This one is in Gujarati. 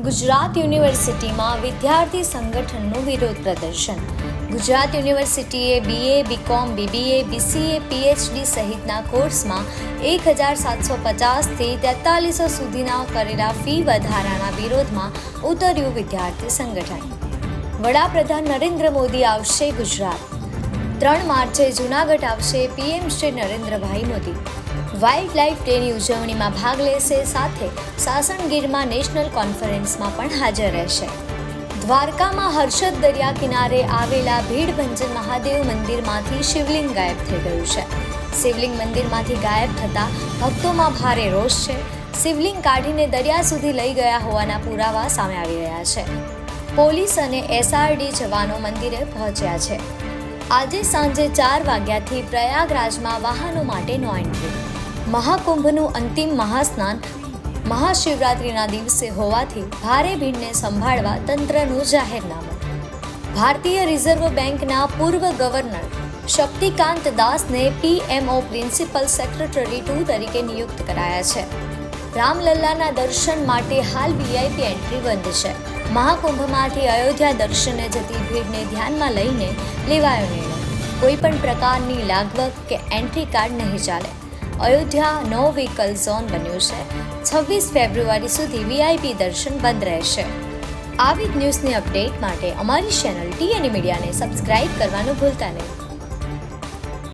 ગુજરાત યુનિવર્સિટીમાં વિદ્યાર્થી સંગઠનનું વિરોધ પ્રદર્શન. ગુજરાત યુનિવર્સિટીએ BA BCom BBA BCA PhD સહિતના કોર્સમાં એક હજાર સાતસો પચાસથી તેતાલીસો સુધીના કરેલા ફી વધારાના વિરોધમાં ઉતર્યું વિદ્યાર્થી સંગઠન. વડાપ્રધાન નરેન્દ્ર મોદી આવશે ગુજરાત. ત્રણ માર્ચે જૂનાગઢ આવશે PM Shri Narendrabhai Modi. Wild life ડેની ઉજવણીમાં ભાગ લેશે સાથે સાસણગીરમાં નેશનલ કોન્ફરન્સમાં પણ હાજર રહેશે. દ્વારકામાં હર્ષદ દરિયા કિનારે આવેલા ભીડભંજન મહાદેવ મંદિરમાંથી શિવલિંગ ગાયબ થઈ ગયું છે. શિવલિંગ મંદિરમાંથી ગાયબ થતાં ભક્તોમાં ભારે રોષ છે. શિવલિંગ કાઢીને દરિયા સુધી લઈ ગયા હોવાના પુરાવા સામે આવી રહ્યા છે. પોલીસ અને એસઆરડી જવાનો મંદિરે પહોંચ્યા છે. આજે સાંજે ચાર વાગ્યાથી પ્રયાગરાજમાં વાહનો માટે એન્ટ્રી મહાકુંભનું અંતિમ મહાસ્નાન મહાશિવરાત્રિના દિવસે હોવાથી ભારે ભીડને સંભાળવા તંત્રનું જાહેરનામું. ભારતીય રિઝર્વ બેંકના પૂર્વ ગવર્નર શક્તિકાંત દાસને પીએમઓ પ્રિન્સિપલ સેક્રેટરી ટુ તરીકે નિયુક્ત કરાયા છે. રામલલ્લાના દર્શન માટે હાલ વીઆઈપી એન્ટ્રી બંધ છે. મહાકુંભમાંથી અયોધ્યા દર્શને જતી ભીડને ધ્યાનમાં લઈને લેવાયો નિર્ણય. કોઈ પણ પ્રકારની લાગવક કે એન્ટ્રી કાર્ડ નહીં ચાલે. અયોધ્યા નો વ્હીકલ ઝોન બન્યું છે. છવ્વીસ ફેબ્રુઆરી સુધી વીઆઈપી દર્શન બંધ રહેશે. આવી જ ન્યૂઝની અપડેટ માટે અમારી ચેનલ ટીએનઈ મીડિયાને સબસ્ક્રાઇબ કરવાનું ભૂલતા નહીં.